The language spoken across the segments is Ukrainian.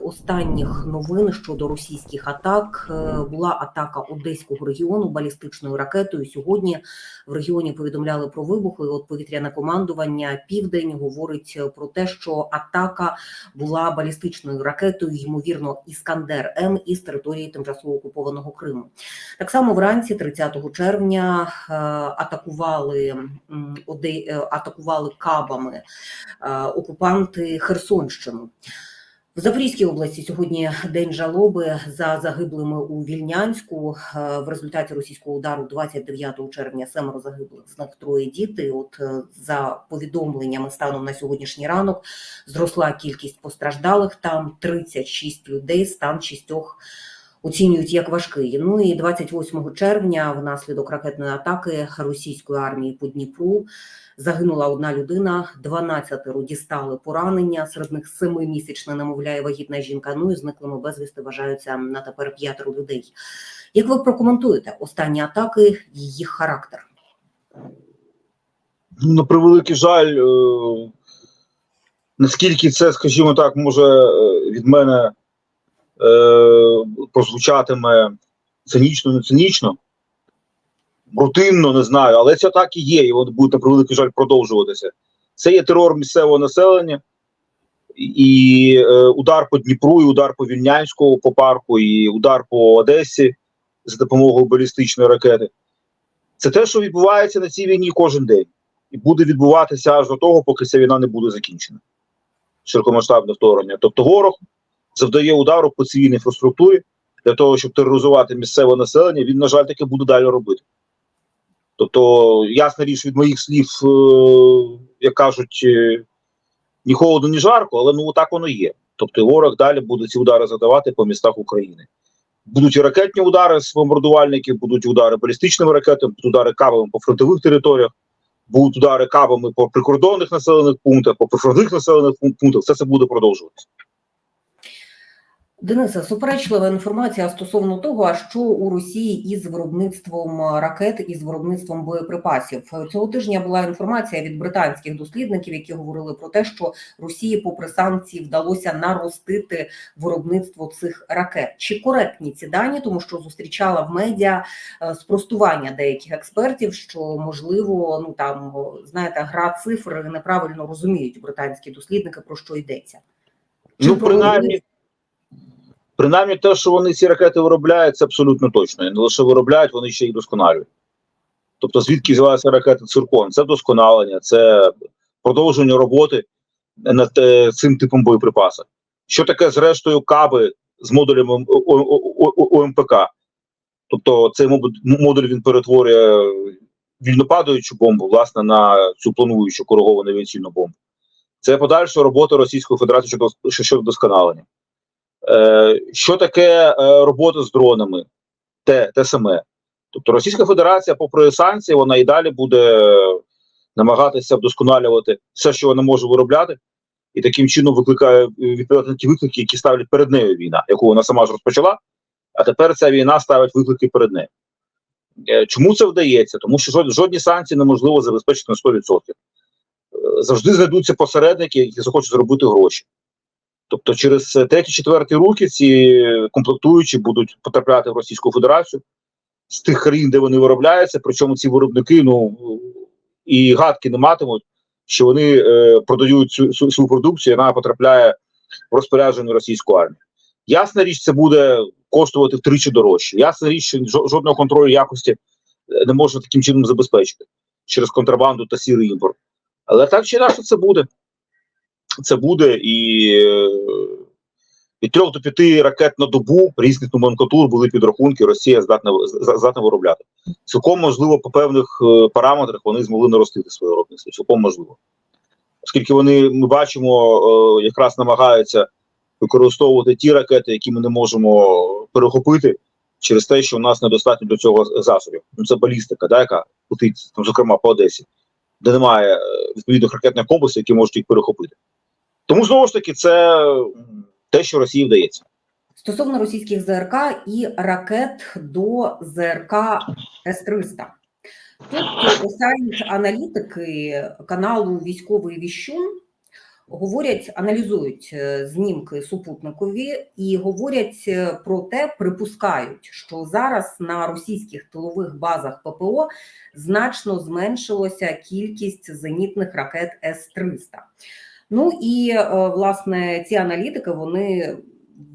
останніх новин щодо російських атак е, була атака Одеського регіону балістичною ракетою. Сьогодні в регіоні повідомляли про вибухи. От повітряне командування Південь говорить про те, що атака була балістичною ракетою, ймовірно, Іскандер М із території тимчасово окупованого Криму. Так само вранці, 30 червня, е, атакували е, атакували кабами окупанти Херсонщину. В Запорізькій області сьогодні день жалоби за загиблими у Вільнянську. Е, В результаті російського удару 29 червня семеро загиблих, з них троє діти. От е, за повідомленнями станом на сьогоднішній ранок зросла кількість постраждалих. Там 36 людей, стан шістьох оцінюють як важкий. Ну і 28 червня, внаслідок ракетної атаки російської армії по Дніпру, загинула одна людина, 12 дістали поранення. Серед них семимісячна немовля і вагітна жінка. Ну і зниклими безвісти вважаються на тепер п'ятеро людей. Як ви прокоментуєте останні атаки їх характер? На превеликий жаль, е, наскільки це, скажімо так, може е, від мене прозвучатиме цинічно, не цинічно, рутинно, не знаю, але це так і є, і от буде на превеликий жаль продовжуватися. Це є терор місцевого населення, і е, удар по Дніпру, і удар по Вільнянську по парку, і удар по Одесі за допомогою балістичної ракети. Це те, що відбувається на цій війні кожен день і буде відбуватися аж до того, поки ця війна не буде закінчена. Широкомасштабне вторгнення. Тобто ворог завдає удару по цивільній інфраструктурі для того, щоб тероризувати місцеве населення, він, на жаль, таки буде далі робити. Тобто, ясна річ від моїх слів, е, як кажуть, е, ні холодно, ні жарко, але ну так воно є. Тобто ворог далі буде ці удари задавати по містах України. Будуть і ракетні удари з бомбардувальників, будуть удари балістичними ракетами, будуть удари кабами по фронтових територіях будуть удари кабами по прикордонних населених пунктах, по прифронтових населених пун- пунктах, все це буде продовжуватися. Дениса, суперечлива інформація стосовно того, а що у Росії із виробництвом ракет із виробництвом боєприпасів цього тижня була інформація від британських дослідників, які говорили про те, що Росії, попри санкції, вдалося наростити виробництво цих ракет. Чи коректні ці дані, тому що зустрічала в медіа е, спростування деяких експертів, що можливо, ну там знаєте, гра цифр неправильно розуміють британські дослідники про що йдеться. Чи Ну, принаймні, принаймні, те, що вони ці ракети виробляють, це абсолютно точно. І не лише виробляють, вони ще й досконалюють. Тобто, звідки взялася ракета циркон? Це вдосконалення, це продовження роботи над е, цим типом боєприпасів. Що таке, зрештою, каби з модулями ОМПК? Тобто, цей модуль, він перетворює вільнопадаючу бомбу, власне, на цю плануючу кориговану авіаційну бомбу. Це подальша робота Російської Федерації щодо щодо вдосконалення. Е, що таке е, робота з дронами? Те, те саме. Тобто Російська Федерація, попри санкції, вона і далі буде намагатися вдосконалювати все, що вона може виробляти, і таким чином викликає відповідати на ті виклики, які ставить перед нею війна, яку вона сама ж розпочала. А тепер ця війна ставить виклики перед нею. Е, чому це вдається? Тому що жодні санкції неможливо забезпечити на 100%. Е, завжди знайдуться посередники, які захочуть зробити гроші. Тобто, через треті, четверті руки ці комплектуючі будуть потрапляти в Російську Федерацію з тих країн, де вони виробляються. Причому ці виробники ну і гадки не матимуть, що вони е, продають цю, свою продукцію, вона потрапляє в розпорядження російської армії. Ясна річ, це буде коштувати втричі дорожче. Ясна річ, що жодного контролю якості е, не можна таким чином забезпечити через контрабанду та сірий імпорт. Але так чи інакше це буде. Це буде і е, від трьох до п'яти ракет на добу різних номенклатур були підрахунки, Росія здатна здатна виробляти. Цілком можливо, по певних е, параметрах вони змогли наростити своє виробництво. Цілком можливо. Оскільки вони ми бачимо, е, якраз намагаються використовувати ті ракети, які ми не можемо перехопити, через те, що у нас недостатньо до цього засобів. Ну це балістика, да, яка летить, там, зокрема по Одесі, де немає е, відповідних ракетних комплексів, які можуть їх перехопити. Тому знову ж таки, це те, що Росії вдається. Стосовно російських ЗРК і ракет до ЗРК С-300. Тут писають аналітики каналу Військовий Віщун говорять, аналізують е, знімки супутникові і говорять е, про те, припускають, що зараз на російських тилових базах ППО значно зменшилося кількість зенітних ракет С-300. Ну і е, власне ці аналітики вони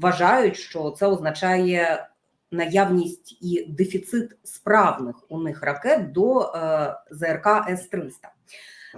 вважають, що це означає наявність і дефіцит справних у них ракет до е, ЗРК С-300.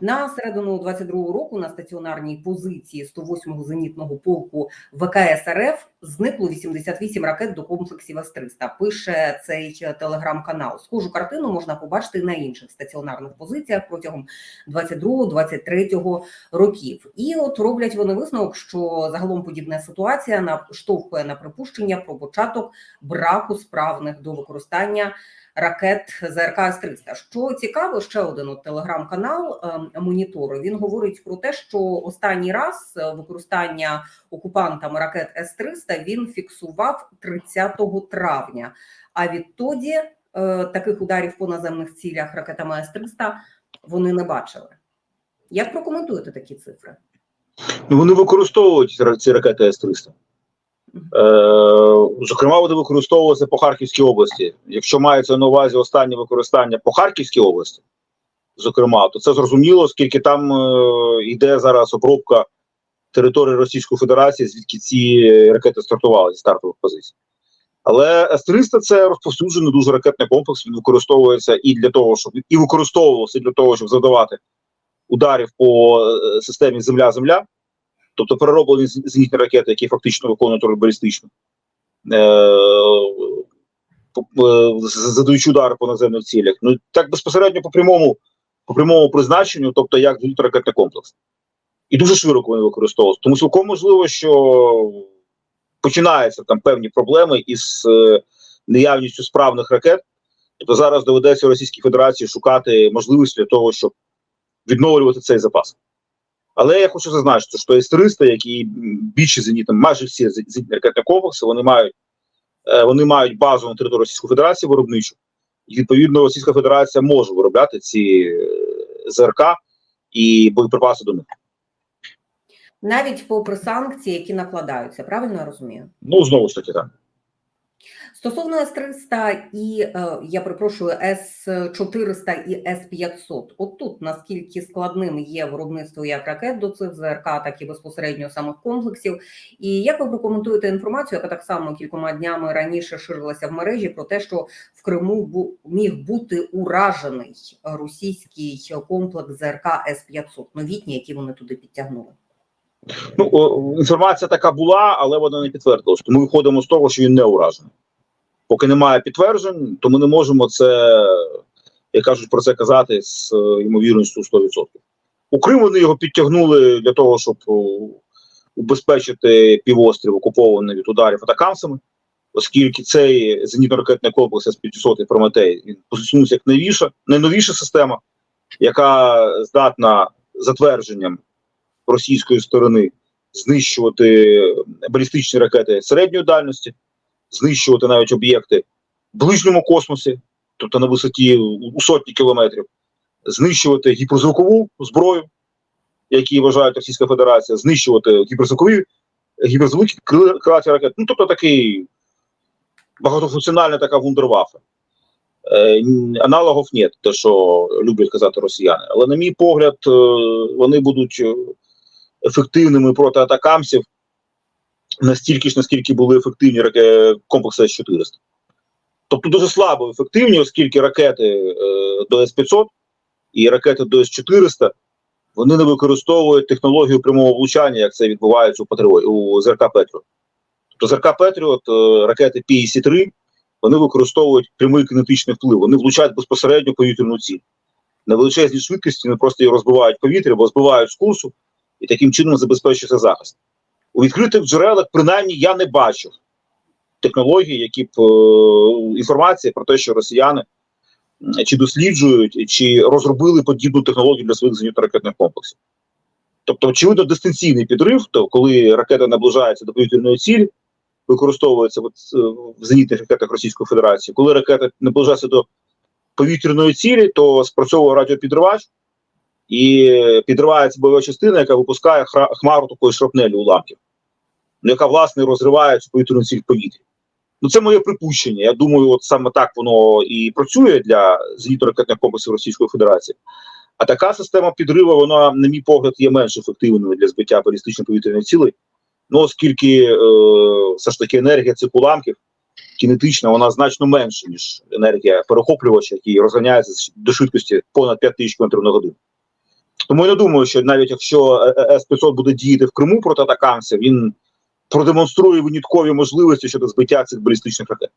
На середину 22-го року на стаціонарній позиції 108-го зенітного полку ВКС РФ зникло 88 ракет до комплексів С-300, пише цей телеграм-канал. Схожу картину можна побачити на інших стаціонарних позиціях протягом 22-23 років. І от роблять вони висновок, що загалом подібна ситуація наштовхує на припущення про початок браку справних до використання ракет ЗРК С-300. Що цікаво, ще один от телеграм-канал е, монітору. Він говорить про те, що останній раз е, використання окупантами ракет С-300 він фіксував 30 травня. А відтоді е, таких ударів по наземних цілях ракетами С-300 вони не бачили. Як прокоментуєте такі цифри? Ну, вони використовують ці ці ракети С-300. Е, зокрема, вони використовувалися по Харківській області. Якщо мається на увазі останнє використання по Харківській області, зокрема, то це зрозуміло, оскільки там е, йде зараз обробка території Російської Федерації, звідки ці ракети стартували зі стартових позицій. Але С-300 це розповсюджений дуже ракетний комплекс. Він використовується і для того, щоб і використовувався для того, щоб завдавати ударів по е, системі Земля-Земля тобто перероблені зенітні ракети, які фактично виконують балістичну, е, е, задаючи удари по наземних цілях. Ну так безпосередньо по прямому, по прямому призначенню, тобто як ракетний комплекс. І дуже широко вони використовуються. Тому цілком можливо, що починаються там певні проблеми із е, наявністю справних ракет. Тобто зараз доведеться Російській Федерації шукати можливості для того, щоб відновлювати цей запас. Але я хочу зазначити, що С-300, які м, більше зенітні, майже всі зен- зенітні ракетні комплекси, вони мають, е, вони мають базу на території Російської Федерації виробничу, і відповідно Російська Федерація може виробляти ці е, ЗРК і боєприпаси до них. Навіть попри санкції, які накладаються, правильно я розумію? Ну знову ж таки, так. Стосовно С-300 і, е, я перепрошую, С-400 і С-500, от тут наскільки складним є виробництво як ракет до цих ЗРК, так і безпосередньо самих комплексів. І як ви прокоментуєте інформацію, яка так само кількома днями раніше ширилася в мережі про те, що в Криму міг бути уражений російський комплекс ЗРК С-500, новітні, які вони туди підтягнули? Ну інформація така була, але вона не підтвердилась. Тому виходимо з того, що він не уражений. Поки немає підтверджень, то ми не можемо це, як кажуть, про це казати з е, ймовірністю 100%. У Крим вони його підтягнули для того, щоб убезпечити півострів, окупований від ударів атакамсами, оскільки цей зенітно-ракетний комплекс С-500 Прометей він позиціонується як найвіша, найновіша система, яка здатна затвердженням російської сторони знищувати балістичні ракети середньої дальності, знищувати навіть об'єкти в ближньому космосі, тобто на висоті у сотні кілометрів, знищувати гіперзвукову зброю, які вважають Російська Федерація, знищувати гіперзвукові гіперзвуки крилаті ракети. Ну, тобто такий багатофункціональна така вундервафа. Е, аналогів нет, те, що люблять казати росіяни. Але, на мій погляд, е, вони будуть е, ефективними проти атакамсів настільки ж, наскільки були ефективні раке- комплекси С-400. Тобто дуже слабо ефективні, оскільки ракети е, до С-500 і ракети до С-400 вони не використовують технологію прямого влучання, як це відбувається у, Патріо, у ЗРК Петріот. Тобто ЗРК Петріот, е, ракети PEC-3, вони використовують прямий кинетичний вплив, вони влучають безпосередньо повітряну ціль. На величезній швидкості вони просто її розбивають повітря, або збивають з курсу і таким чином забезпечується захист. У відкритих джерелах, принаймні, я не бачив технологій, які б е, інформації про те, що росіяни чи досліджують, чи розробили подібну технологію для своїх зенітно-ракетних комплексів. Тобто, очевидно, дистанційний підрив, то коли ракета наближається до повітряної цілі, використовується от, е, в зенітних ракетах Російської Федерації. Коли ракета наближається до повітряної цілі, то спрацьовує радіопідривач, і підривається бойова частина, яка випускає хмару такої шрапнелі уламків, ну, яка власне розриває цю повітряну ціль в повітрі. Ну, це моє припущення. Я думаю, от саме так воно і працює для зенітно-ракетних комплексів Російської Федерації. А така система підриву, вона, на мій погляд, є менш ефективною для збиття балістично повітряних цілей. Ну, оскільки е, все ж таки енергія цих уламків кінетична, вона значно менша, ніж енергія перехоплювача, який розганяється до швидкості понад 5 тисяч км на годину. Тому я не думаю, що навіть якщо е, С-500 буде діяти в Криму проти атаканців, він продемонструє виняткові можливості щодо збиття цих балістичних ракет.